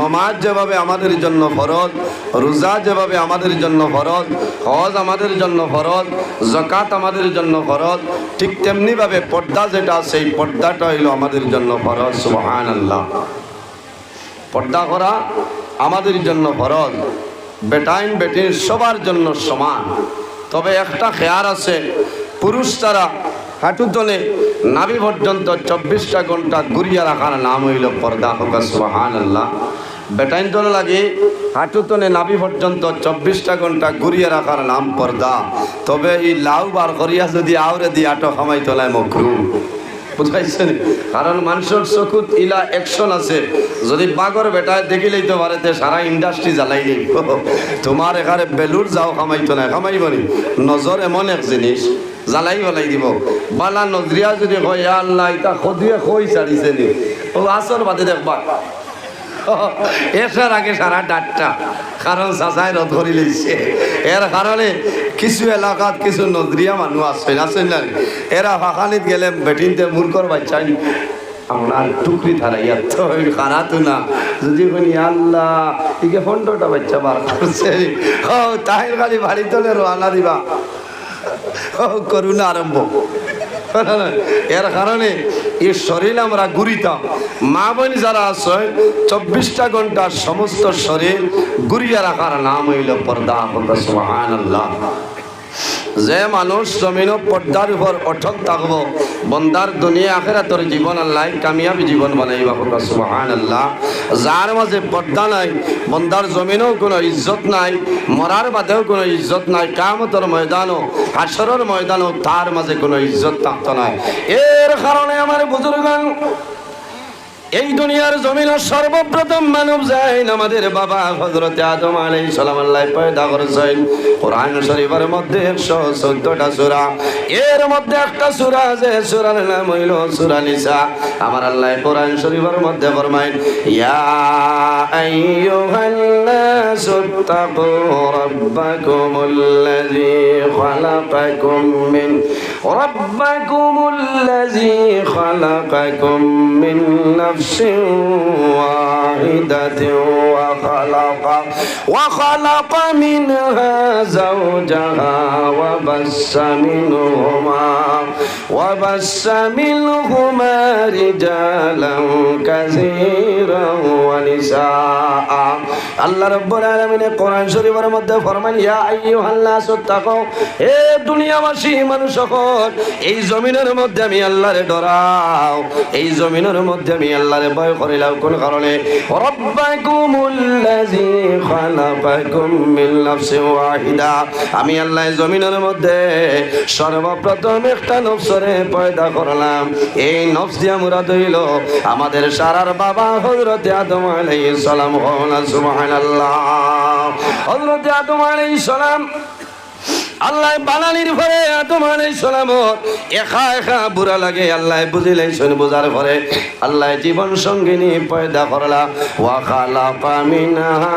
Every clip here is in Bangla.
নমাজ যেভাবে আমাদের জন্য ফরজ, রোজা যেভাবে আমাদের জন্য ফরজ, হজ আমাদের জন্য ফরজ জকাত আমাদের জন্য ফরজ, ঠিক তেমনিভাবে পর্দা যেটা সেই পর্দাটা হইল আমাদের জন্য ফরজ সুবহান আল্লাহ পর্দা করা আমাদের জন্য ফরজ, বেটাইন বেটিন সবার জন্য সমান। তবে একটা খেয়ার আছে, পুরুষ তারা হাঁটু তলে নাভি পর্যন্ত চব্বিশটা ঘণ্টা ঘুরিয়ে রাখার নাম হইল পর্দা হোক সুহান আল্লাহ বেটাইন তলে লাগে হাঁটু তলে নাভি পর্যন্ত চব্বিশটা ঘণ্টা ঘুরিয়ে রাখার নাম পর্দা। তবে এই লাউ বার করিয়া যদি আউরে দিয়ে আটো খামাই তোলায় মকরু। বুঝাইছেন? কারণ মানুষের চকুত ইলা একশন আছে। যদি বাগর বেটায় দেখিলেই তো পারে সারা ইন্ডাস্ট্রি জ্বালাই দিই তোমার এখানে বেলুর যাও কামাইতো না কামাইব নি নজর এমন এক জিনিস জ্বালাই বলাই দিব। বালা নজরিয়া যদি কয় "ইয়া আল্লাহ, ইতা সদিয়ে কই ছাড়িছে নি? ও আসর বাদে দেখবা এসার আগে সারা ডাটটা কারণ চাচাই রদ করে লইছে এর কারণে কিছু এলাকাত কিছু নজরিয়া মানুষ আছে আছেন না এরা ফাঁকানিত গেলে বেটিনতে মূর্খর বাচ্চাই আপনার টুকরি ধারাইয়া তো খারাতো না। যদি বলি আল্লাহ, ইকে ফন্ডটা বাচ্চা বার করছে ও তাহির খালি বাড়ি তোলে রোয়ানা দিবা। করুণা আরম্ভ। এর কারণে এই শরীর আমরা ঘুরিতাম মা বোন যারা আছে, চব্বিশটা ঘণ্টা সমস্ত শরীর ঘুরিয়ে রাখার নাম হইল পর্দা। আল্লাহ যে মানুষ জমিন পর্দার উপর অটক থাকব বন্দার দুনিয়া আখেরাতর জীবন আল্লাহ, কামিয়াবি জীবন বানাইবা হোক সুবহান আল্লাহ যার মাঝে পর্দা নাই বন্দার জমিনও কোনো ইজ্জত নাই মরার বাদেও কোনো ইজ্জত নাই কামতর ময়দানও হাসরের ময়দানও তার মাঝে কোনো ইজ্জত থাকতো নাই। এর কারণে আমার বুজুর্গান এই দুনিয়ার জমিনের সর্বপ্রথম মানব যায় আমাদের বাবা হজরত আদম আলাই সালাম আল্লাহ পয়দা করেছেন। কোরআন শরীফের মধ্যে একশো চোদ্দটা সুরা। এর মধ্যে একটা সুরা আছে, সুরার নাম হইল সুরা নিসা। আমার আল্লাহ কোরআন শরীফের মধ্যে ফরমাইন, ইয়া আইয়ুহান নাসু তাকু রাব্বাকুমুল্লাযী খালাকাকুম মিন, রাব্বাকুমুল্লাযী খালাকাকুম মিন নাফস نفس واحدة وخلق وخلق منها زوجها وبس منهما وبس منهما رجالا كثيرا ونساء. আল্লাহ রব্বুল আলামিন কোরআন শরীফের মধ্যে ফরমান ইয়া আইয়ুহান নাস তাকাও হে দুনিয়াবাসী মানুষ সকল, এই জমিনের মধ্যে আমি আল্লাহরে ডরাও, এই জমিনের মধ্যে আমি আল্লাহরে ভয় করিলাম। কোন কারণে? রব্বাকুমুল্লাযী খালাকাকুম মিন নাফসিন ওয়াহিদা। আমি আল্লাহ জমিনের মধ্যে সর্বপ্রথম একটা নফসরে পয়দা করলাম। এই নফস দিয়া মুরাদ হইল আমাদের সারার বাবা হযরত আদম আলাইহিস সালাম হওয়া সুবহানাল্লাহ। হযরত আদম আলাইহিস সালাম আল্লাহ বানানির পরে আদম আলাইহিস সালাম একা একা বুড়া লাগে, আল্লাহ বুঝিলাই শুনে বোঝার পরে আল্লাহ জীবন সঙ্গিনী পয়দা করলা। ওয়া খালাকা মিনহা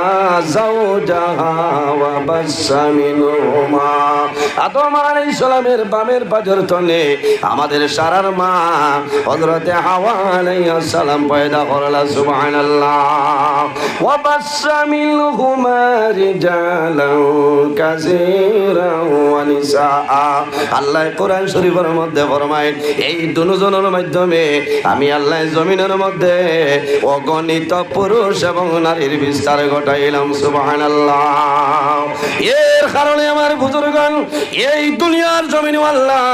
যাওজাহা ওয়া বাসসা মিনহুমা। আদম আলাইহিস সালামের বামের পাজর তলে আমাদের সারার মা, হযরতে হাওয়া আলাইহিস সালাম পয়দা করলা, সুবহানাল্লাহ। ওয়া বাসসা মিনহুমা রিজালান নিসাআ আল্লাহ কোরআন শরীফের মধ্যে ফরমায়, এই দুজনের মাধ্যমে আমি আল্লাহ জমিনের মধ্যে অগণিত পুরুষ এবং নারীর বিস্তার ঘটাইলাম, সুবহানাল্লাহ। এর কারণে আমার বুজুর্গণ, এই দুনিয়ার জমিন আল্লাহ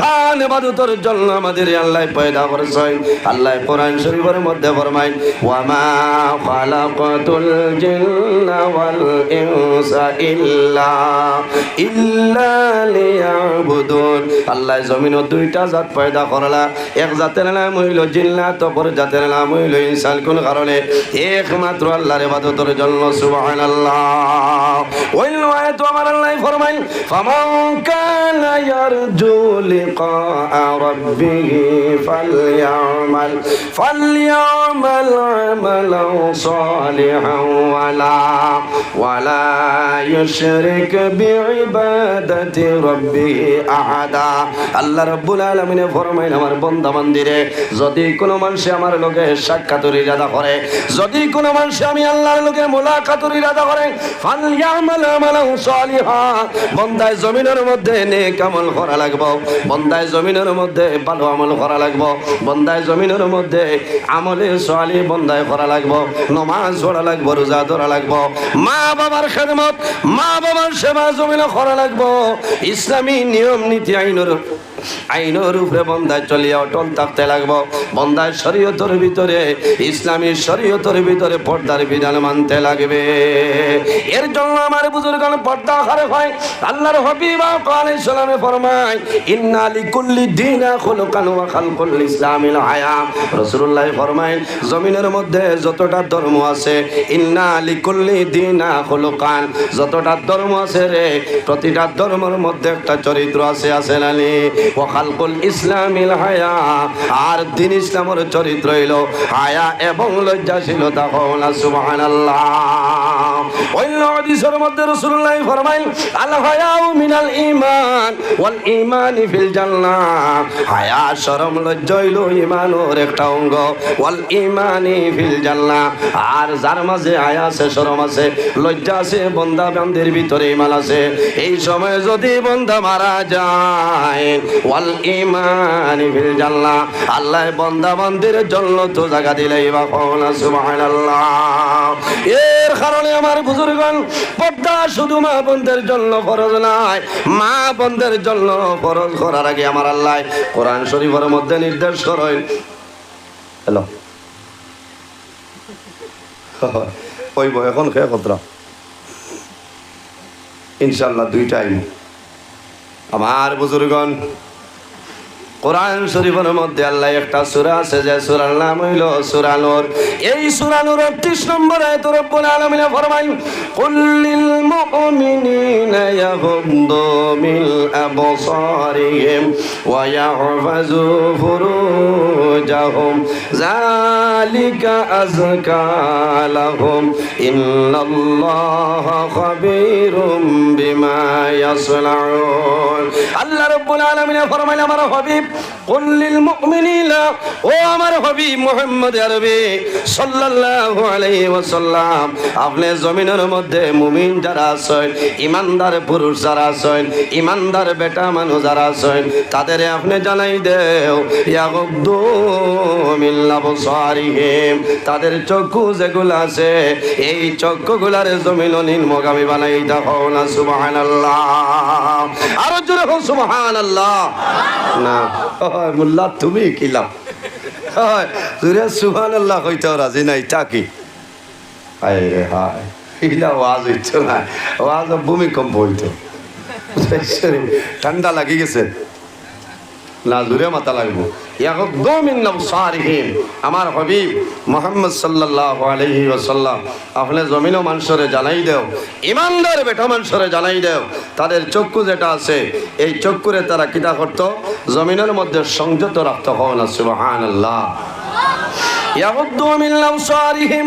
তান ইবাদতের জন্য আমাদের আল্লাহ পয়দা করেছেন। আল্লাহ কোরআন শরীফের মধ্যে ফরমায়, ওয়ামা খালাকাতুল জিন্না ওয়াল ইনসা ইল্লা ইল্লা আল্লাহ জমিনত দুইটা জাত পয়দা করলা। এক জাতের নাম হইল জিল্লা তপর জাতের নাম হইল ইনসান। কোন কারণে? একমাত্র আল্লাহর ইবাদতের জন্য, সুবহানাল্লাহ। ফরমাইন ফামান কানা ইয়ারজু লিকা রাব্বিহি সালিহান আল্লাহ রাব্বুল আলামিনে ফরমাইন আমার বান্দা বান্দিরে, যদি কোনো মানুষ আমার লগে সাক্ষাতের ইরাদা করে, যদি কোনো মানুষ আমি আল্লাহর লগে মোলাকাতের ইরাদা করে ফালইয়ামাল আমালান সালিহা বন্দায় জমিনের মধ্যে নেক আমল করা লাগব। বন্দায় জমিনের মধ্যে ভালো আমল করা লাগব। বন্দায় জমিনের মধ্যে আমলে সোয়ালি বন্দায় করা লাগব। নমাজ ধরা লাগবো, রোজা ধরা লাগব। মা বাবার খেদমত, মা বাবার সেবা জমিনে করা লাগব। ইসলামী নিয়ম, নীতি, আইনের আইনের বন্দায় চলিয়া অটল থাকতে লাগবো। বন্দায় শরীয়তের ভিতরে, ইসলামী শরীয়তের ভিতরে পর্দার বিধান মানতে লাগবে। এর জন্য আমার বুজুর্গান পর্দা হারে হয়। আল্লাহর হবিবা সালামে ফরমায়, ইন্না লিকুল্লি দিনা খুলুকান ওয়া খালকুল ইসলামিল হায়া। ফরমায়, জমিনের মধ্যে যতটা ধর্ম আছে, ইন্না লিকুল্লি দিনা খুলুকান। যতটা ধর্ম আছে রে, প্রতিটা ধর্মের মধ্যে একটা চরিত্র আছে আছে ওয়া খালকুল ইসলামিল হায়া। আর দিন ইসলামের চরিত্র হইল হায়া এবং লজ্জাশীলতা হল সুবহানাল্লাহ। অন্য মিনাল একটা অঙ্গ। আর যার মাঝে হায়া আছে, শরম আছে, লজ্জা আছে বন্দা বান্দির ভিতরে ঈমান আছে। এই সময় যদি বন্দা মারা যায়, ওয়াল ঈমানি ফিল জান্নাহ। আল্লাহ বন্দা বান্দির জন্য তো জায়গা দিলেই বা আমার বুজুর্গণ, পর্দা শুধু মা বোনদের জন্য ফরজ নয়। মা বোনদের জন্য ফরজ করার আগে আমার আল্লাহ কোরআন শরীফের মধ্যে নির্দেশ করেন। হ্যালো। ওই এখন খেয়ে কতরা ইনশাল্লাহ দুই টাইম আমার বুজুর্গণ কোরআন শরীফের মধ্যে আল্লাহ একটা সূরা আছে, যে সূরার নাম হইল সূরা এই সূরা নূর 38 নম্বর আয়াত রব্বুল আলামিন ফরমায় কুল লিল মুমিনিনা ইয়াগুদ্দু মিল আবসারিহিম ওয়া ইয়াহফাজু ফুরুজাহুম। যালিকা আযকা লাহুম ইন্নাল্লাহা খাবীরুম বিমা ইয়াসনাউন। আল্লাহ রাব্বুল ফরমায় আমার ও আমার মুহাম্মদ আরবি সাল্লাল্লাহু আলাইহি ওয়াসাল্লাম, আপনি জমিনের মধ্যে মুমিন যারা আছেন, ইমানদার পুরুষ যারা আছেন, ইমানদার বেটা মানুষ যারা আছেন তাদের আপনি জানাই দেও, ইয়াগুদ্দু মিন আবসারিহিম তাদের চক্ষু যেগুলো আছে, এই চক্ষুগুলার জমিন নিম্নগামী বানাই দেখো না, সুবহানাল্লাহ। আরও জোরে হোক সুবহানাল্লাহ। না। মোল্লা, তুমি কিলাম জোরে সুবহানাল্লাহ কইতে রাজি নাই, তা কি? রে ইলা ওয়াজ হইতো না। ওয়াজ ভূমিকম্প হইতো। ঠান্ডা লাগি গেছে। না জোরে মাথা লাগবো। আমার হাবিব মুহাম্মদ সাল্লাল্লাহু আলাইহি ওয়াসাল্লাম আপনি জমিন ও মানুষরে জানাই দেও। ইমানদার বেটা মানুষরে জানাই দেও। তাদের চক্ষু যেটা আছে, এই চক্ষুরে তারা কিতা করতো? জমিনের মধ্যে সংযত রাখতে। হবে না সুবহানাল্লাহ ইয়াগদ্দুমিন আবসারিহিম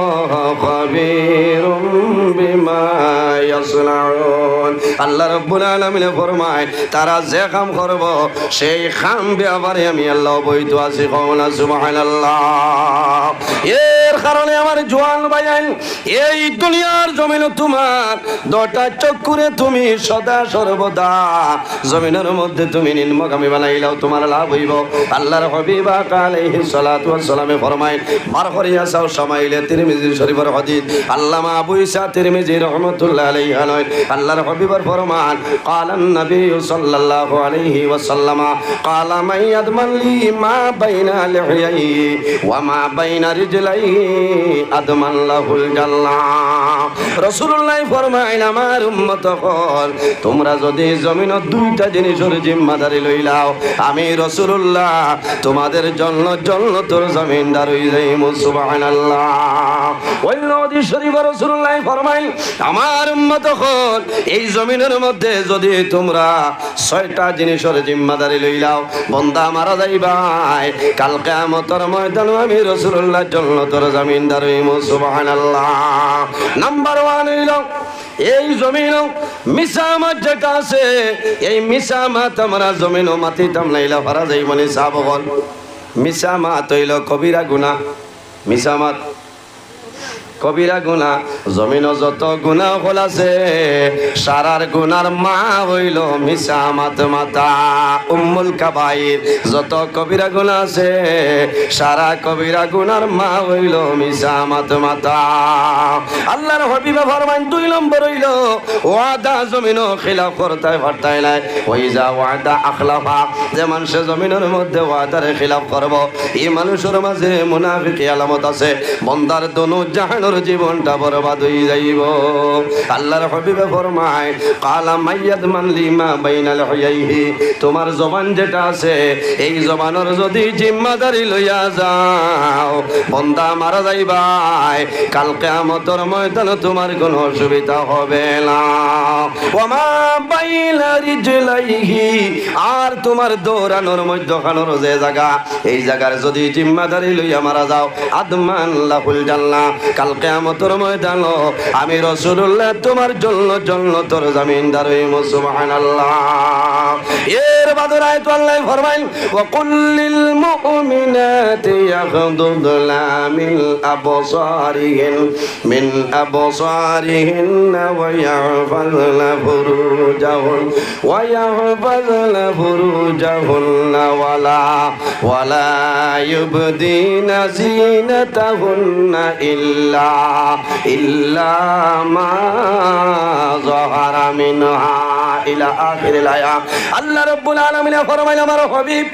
খাবীরুম বিমা ইয়াসনাউন। আল্লাহ রব্বুল আলমিনে ফরমায়, তারা যে কাম করব, সেই কাম ব্যাপারে আমি আল্লাহ বইতো আছি আল্লাহ সুবহানাল্লাহ। এর কারণে আমার জোয়ান বাজান এই দুনিয়ার জমিন তোমার, দটা চক্ষুরে তুমি সদা সর্বদা। জমিনের মধ্যে তুমি নিম্নগামী বানাইলাও তোমার লাভ হইব। আল্লাহর হবিবা আলাইহি সালাতু ওয়াসসালামে ফরমাই বার করিয়া যাও সামাইলে তিরমিজি শরীফের হাদিস, আল্লামা আবু ইসা তিরমিজি রহমাতুল্লাহ আলাইহি আলাইহি আল্লাহর হবিবার ফরমান, কালান নবী সাল্লাল্লাহু আলাইহি ওয়াসাল্লাম, কালা মাইয়াদ মালি মা বাইনা লিহিয়াই ওয়া মা বাইনা রিজলাই তোমরা যদি জমিন দুইটা জিনিসের জিম্মাদারি লইলাও আমি রসুল্লাহ তোমাদের জন্য জন্য তোর জমিনদার হই যাই সুবহানাল্লাহ। আমার উম্মত হল, এই জমিনের মধ্যে যদি তোমরা ছয়টা জিনিসের জিম্মাদারি লইলাও বন্দা মারা যাইবাই, কাল কিয়ামতের আমি রসুল্লাহ জন্য তোর জমিনদার সুবহানাল্লাহ। নাম্বার ওয়ান হইল, এই জমিন মিসামাত যেটা আছে, এই মিসামাত আমরা জমিন মাটি তামলাইলা ফারা যাই মানে হল মিসামাত হইল কবিরা গুণা মিসামাত কবিরা গুণা, জমিন যত গুণা হল আছে, সারার গুনার মা হইল মিসা মাত উম্মুল কাবাইর যত কবিরা গুণা আছে, সারা কবিরা গুনার মা হইল মিসা মাত আল্লাহর হবিবা ফরমান দুই নম্বর হইল, ওয়াদা জমিন খিলাফ করতে পারতাই নাই। ওই যা ওয়াদা আখলাফা যে মানুষে জমিনের মধ্যে ওয়াদার খিলাফ করব, এই মানুষের মাঝে মুনাফিকি আলামত আছে। বন্দার দনু জাহানোর জীবনটা বরবাদ হয়ে যাইব। আল্লাহর হবিবে ফরমায়, কালা মাইয়াদ মানলি মা বাইনাল হইয়াইহি তোমার জবান যেটা আছে, এই জবানের যদি জিম্মাদারি লইয়া যাও, বন্দা মারা যাইবাই। কাল কিয়ামতের ময়দানে তোমার কোনো অসুবিধা হবে না। ওমা বাইনা রিজলাইহি, আর তোমার দৌড়ানোর মধ্যখানোর যে জায়গা, এই জায়গার যদি জিম্মাদারি লইয়া মারা যাও, আদমান লাহুল জান্নাহ। কাল কিয়ামতের ময়দান। আমি রাসূলুল্লাহ, তোমার জন্য জন্য তোর জামিনদার হইমু সুবহানাল্লাহ। এর বাদর আয়াত আল্লাহ ফরমাইন ওয়া কুল্লিল মুমিনাতি ইয়াগদুদনা মিন আবসারিহিন মিন আবসারিহিন ওয়া ইয়াহফাযনা ফুরুজাহুন ওয়া ইয়াহফাযনা ফুরুজাহুন্না ওয়ালা ওয়ালা ইউবদিনা জিনাতাহুন্না ইল্লা ইল্লা মা যাহারা মিনহা ইলা আখিরিল আয়াত আল্লাহ রাব্বুল আলামিন ফরমাইল আমার হাবিব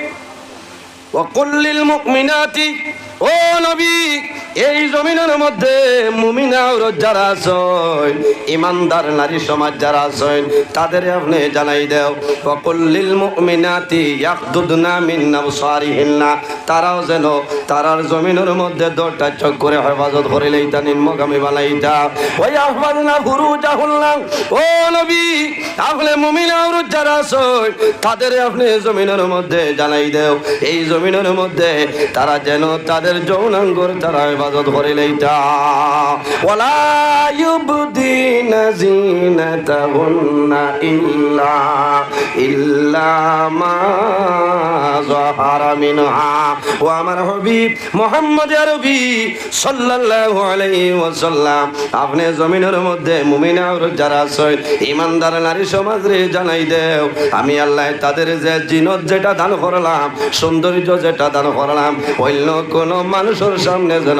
وقل للمؤمنات ও নবী এই জমিনের মধ্যে মুমিনা ঔরত যারা আছেন, ইমানদার নারী সমাজ যারা আছেন, তাদের আপনি জানাই দেও অকুল্লিল মুমিনাতি ইয়াকদুদনা মিন আবসারিহিন্না তারাও যেন তারার জমিনের মধ্যে দরটা চোখ করে হেফাজত করে লইতা নিম্নগামী বানাইতা। ওই আহবাদনা ফুরুজাহুল্লাহ ও নবী, আপনি মুমিনা ঔরত যারা আছেন, তাদের আপনি জমিনের মধ্যে জানাই দেও, এই জমিনের মধ্যে তারা যেন তাদের যৌনাঙ্গর তারা ইবাদত করে ইল্লা মা আপনি জমিনের মধ্যে মুমিনা যারা আছে ইমানদার নারী সমাজ রে জানাই দেও। আমি আল্লাহ তাদের যে জিনত যেটা দান করলাম, সৌন্দর্য যেটা দান করলাম, অন্য কোন মানুষের সামনে যেন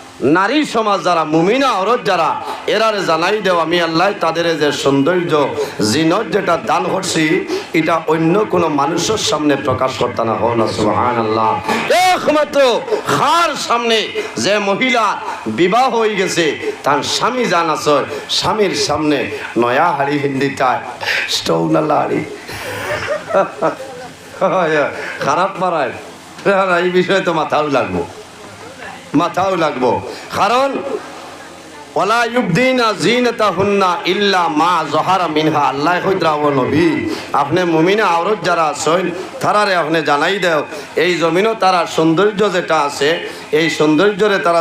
নারী সমাজ যারা, মুমিনা অরত যারা, এরারে জানাই দেও আমি আল্লাহ তাদের যে সৌন্দর্য, জিনত যেটা দান করছি, এটা অন্য কোনো মানুষের সামনে প্রকাশ করতে না হও না সুহান আল্লাহ একমাত্র সামনে যে মহিলা বিবাহ হয়ে গেছে, তার স্বামী জান আছে, স্বামীর সামনে নয়া হাড়ি হিন্দি তাই হাড়ি খারাপ মারায় এই বিষয়ে তো মাথাও লাগবো। মাথাও লাগবো। কারণ মা আল্লাহ যারা জানাই এই যেটা আছে, এই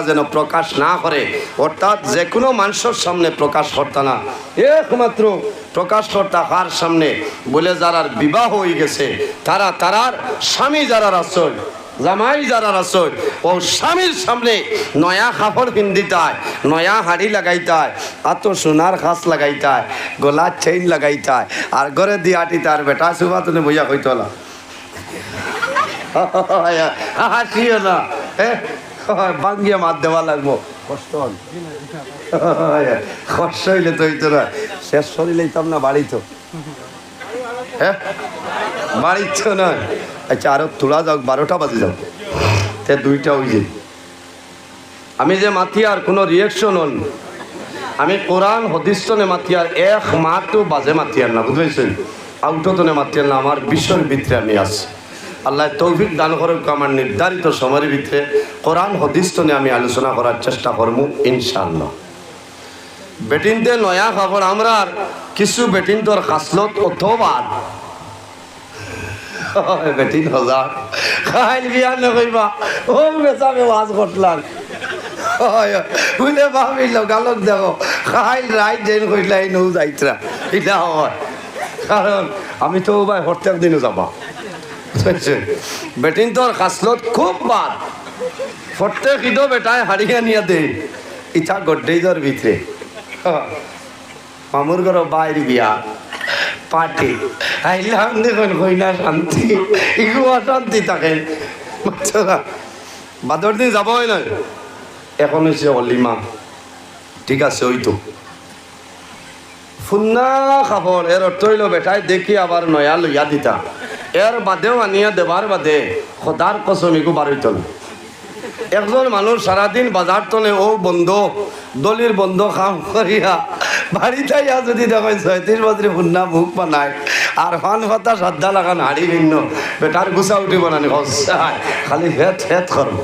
যেন প্রকাশ না করে। অর্থাৎ যে কোনো মানুষের সামনে প্রকাশ করতা না। একমাত্র প্রকাশ কর্তা কার সামনে? বলে যারার বিবাহ হয়ে গেছে, তারা তারার স্বামী যারা আছেন জামাই যারা রাসল, ও স্বামীর সামনে নয়া কাপড় পিন্দিতায় নয়া হাড়ি লাগাইতায় আর তো সোনার খাস লাগাইতায়, গোলার চেইন লাগাইতায়, আর ঘরে দিয়াটি তার বেটা সুবা তুমি বইয়া কইতলা হাসিও না হ্যাঁ বাঙ্গিয়ে মাত দেওয়া লাগবো। কষ্ট কষ্ট হইলে তো হইতো না। শেষ শরীরে তো না বাড়ি তো হ্যাঁ বাড়ির তো নয়। আচ্ছা আরও তোলা যাও, বারোটা বাজে যাও। তে দুইটা ওই যে আমি যে মাতিয়ার, কোনো রিয়েকশন হন আমি কোরআন হদিস্তনে মাতিয়ার এক মাত্র বাজে মাতিয়ার না বুঝলেছেন আউটতনে মাতিয়ার না, আমার বিষয়ের ভিতরে আমি আছি। আল্লাহ তৌফিক দান করুক আমার নির্ধারিত সময়ের ভিতরে কোরআন হদিস্তনে আমি আলোচনা করার চেষ্টা করব ইনশাআল্লাহ। বেটিনতে নয়া খবর আমরা কিছু বেটিন তোর অথবা বেটিন হাজার খাইল বিয়া নকইবা ও বেচাবে ওয়াজ করলাম এটা হয় কারণ আমি তো ভাই প্রত্যেক যাবা বেটিন তোর খুব বাদ প্রত্যেক ঈদও বেটায় হারিয়ে নিয়ে দে ইচ্ছা গড্ডেইজর ভিতরে মামুর ঘর বাইর বিয়া পার্টি। আইলাম দেখুন কইনা শান্তি। ইগু অশান্তি থাকে। বাদর দিন যাব হয় না এখন হচ্ছে অলিমা ঠিক আছে, ওই তো। ফুন্না খাবর এর অর্থ হইল বেটাই দেখি আবার নয়া লইয়া দিতা। এর বাদেও আনিয়া দেবার বাদে সদার কসম ইগু বারইত একজন মানুষ সারাদিন বাজার তলে, ও বন্ধ দলির বন্ধ কাম করিয়া বাড়িতে ইয়া যদি দেখেন ছয়ত্রিশ বছরে ফুন্না মুখ বানায় আর হন ফাতা শ্রদ্ধা লাগান, হাড়ি ভিন্ন। বেটার গুছা উঠিব না খালি ভেত হেত করব।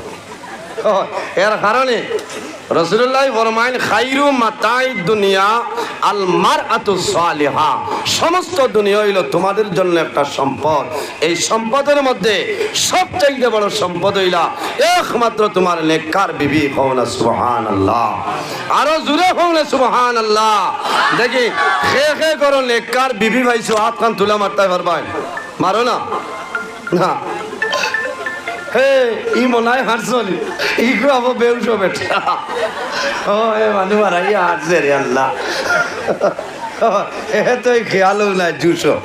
এর কারণে মাতাই দুনিয়া সমস্ত দুনিয়া তোমাদের জন্য একটা সম্পদ। এই সম্পদের মধ্যে সবচাইতে বড় সম্পদ হইলা একমাত্র তোমার বিবি আল্লাহ আল্লাহ দেখি করো বিবি ভাইছো হাত কান তুলা মারতে পারবাই মারো না? না। হে ই মনাই হারছলি ই কো আবো বেউসো বেটা ও এ মানু মারাই হারছে রে আল্লাহ এ তো খেয়ালও নাই জুসো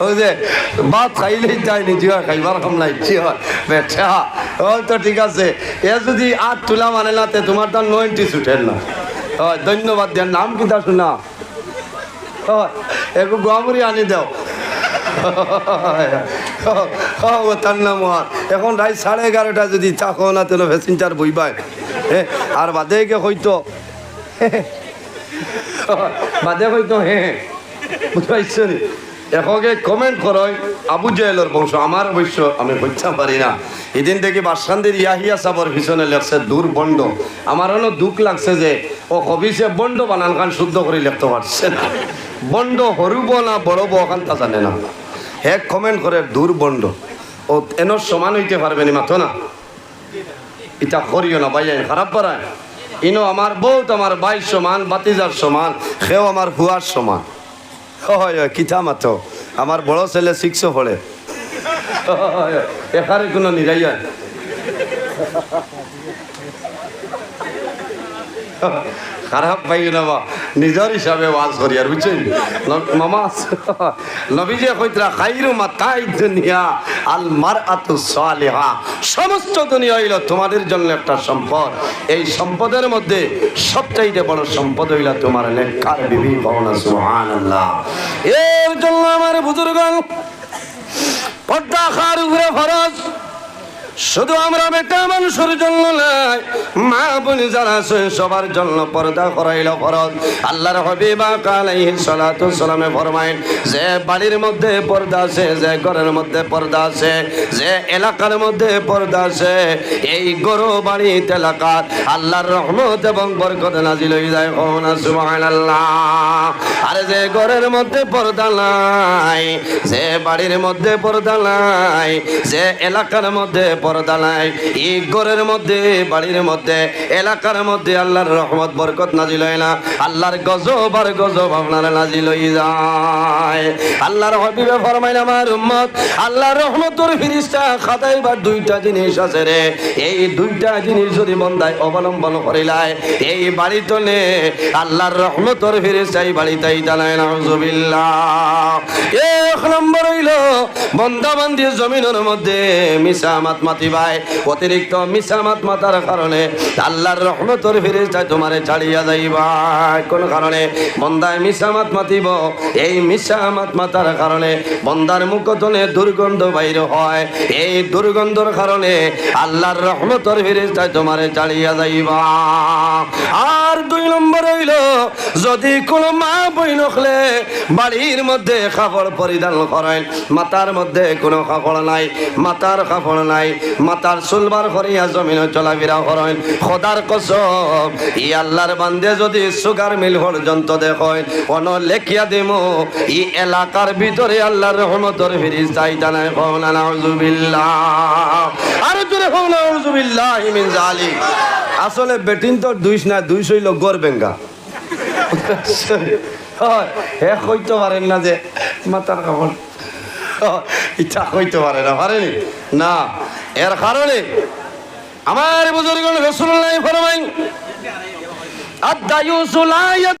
ও যে ভাত খাইলেই তাই নি জিয়া খাইবার কম নাই জিয়া বেটা ও তো ঠিক আছে এ যদি আট তুলা মানে না তে তোমার তার নয়টি ছুটেন না হয় ধন্যবাদ দেন নাম কি তা শোনা হয় একটু গোয়ামুড়ি আনি দাও তার নাম এখন রাত সাড়ে এগারোটা যদি চা খাও না তেন ভেসিনটার বইবাই। হ্যাঁ আর বাদে কে হইতো? বাদে হইতো হ্যাঁ বুঝতে পারছ এখনকে কমেন্ট করয় আবু জেলের বংশ, আমার অবশ্য আমি বুঝতে পারি না। এদিন থেকে বাসকান্দির ইয়াহিয়া সাবর পিছনে লেখছে দূর বন্ড। আমার হলো দুঃখ লাগছে যে, ও কবিছে বন্ড বানান খান শুদ্ধ করে লিখতে পারছে না। বন্ড হরুব না বড়ব খান তা জানে না। হে কমেন্ট করে, দূর বন্ড ও এনর সমান হইতে পারবে নি মাথো না? ইটা করিও না ভাইয়াই খারাপ পারায় ইনো আমার বহুত আমার ভাই সমান বাতিজার সমান, সেও আমার হুয়ার সমান। হয় কিতা মাতো আমার বড় ছেলে শিখছো পড়ে। এখানে কোনো নিরাইয়া? খারাপ পাই না বা নিজের হিসাবে ওয়াজ করি আর বুঝছেন মামা নবীজে কইতরা খাইরু মাতাই দুনিয়া, আল মারআতু সালিহা। সমস্ত দুনিয়া হইল তোমাদের জন্য একটা সম্পদ। এই সম্পদের মধ্যে সবচাইতে বড় সম্পদ হইল তোমার নেককার বিবি পাওনা সুবহানাল্লাহ। এর জন্য আমার বুজুর্গণ, পর্দা খার উপরে ফরজ। শুধু আমরা বেটা মানুষের জন্য নয়, মা বোন যারা আছে সবার জন্য পর্দা করাইল ফরজ। আল্লাহর হবিবা কালাইহি সালাতু সালামে ফরমাইন যে বাড়ির মধ্যে পর্দা আছে, যে ঘরের মধ্যে পর্দা আছে, যে এলাকার মধ্যে পর্দা আছে, এই গরু বাড়ি এলাকার আল্লাহর রহমত এবং বরকত নাজিল হয়ে যায়। কহনা সুবহানাল্লাহ। আরে যে ঘরের মধ্যে পর্দা নাই, যে বাড়ির মধ্যে পর্দা নাই, যে এলাকার মধ্যে পর্দা নাই এই ঘরের মধ্যে, বাড়ির মধ্যে, এলাকার মধ্যে আল্লাহর রহমত, বরকত নাজিল হয় না। আল্লাহর গজব আর গজব আপনার নাজিল হয়ে যায়। আল্লাহর হবিবে ফরমাইন আমার উম্মত, আল্লাহর রহমতর ফিরিস্তা খাতাইবার দুইটা জিনিস আছে রে। এই দুইটা জিনিস যদি বন্দায় অবলম্বন করিলায় এই বাড়ি তলে আল্লাহর রহমতর ফিরিস্তা এই বাড়িতেই দালায় নাউজুবিল্লাহ। এক নম্বর হইল বন্দাবান্দি জমিনের মধ্যে মিসামাত মাতিবাই অতিরিক্ত মিসামাত মাতার কারণে আল্লাহর রহমতর ফিরিস্তায় তোমারে ছাড়িয়া যাইবা কোন কারণে? বন্দায় মিসামাত মাতিব। এই মিসামাত মাতার কারণে বন্দার মুখতলে দুর্গন্ধ বাইর হয়। এই দুর্গন্ধর কারণে আল্লাহর রহমতর ফিরিস্তায় তোমারে ছাড়িয়া যাইবা আর দুই নম্বর হইল, যদি কোনো মা বই নখলে বাড়ির মধ্যে কাপড় পরিধান করেন মাতার মধ্যে কোনো কাপড় নাই মাতার কাপড় নাই মাতার সুলবার করিয়া জমিনে চলাফেরা করেন। খোদার কসম, ই আল্লাহর বান্দে যদি সুগার মিল পর্যন্ত দেখেন কোন লেখিয়া দিম, ই এলাকার ভিতরে আল্লাহর রহমতর ফিরিস চাই জানাই কখন নাউজুবিল্লাহ। আর জোরে কখন নাউজুবিল্লাহ মিন জালিক। আসলে বেটিন তো দুইশ না দুইশ হইল গড় বেঙ্গা। হে কইতে পারেন না যে মাতার কাপড়। ইচ্ছা কইতে পারে না, পারেনি? না। এর কারণে আমার বুজুর্গ রসুল্লাহ ফরমাইন আদায়ুসুলায়াত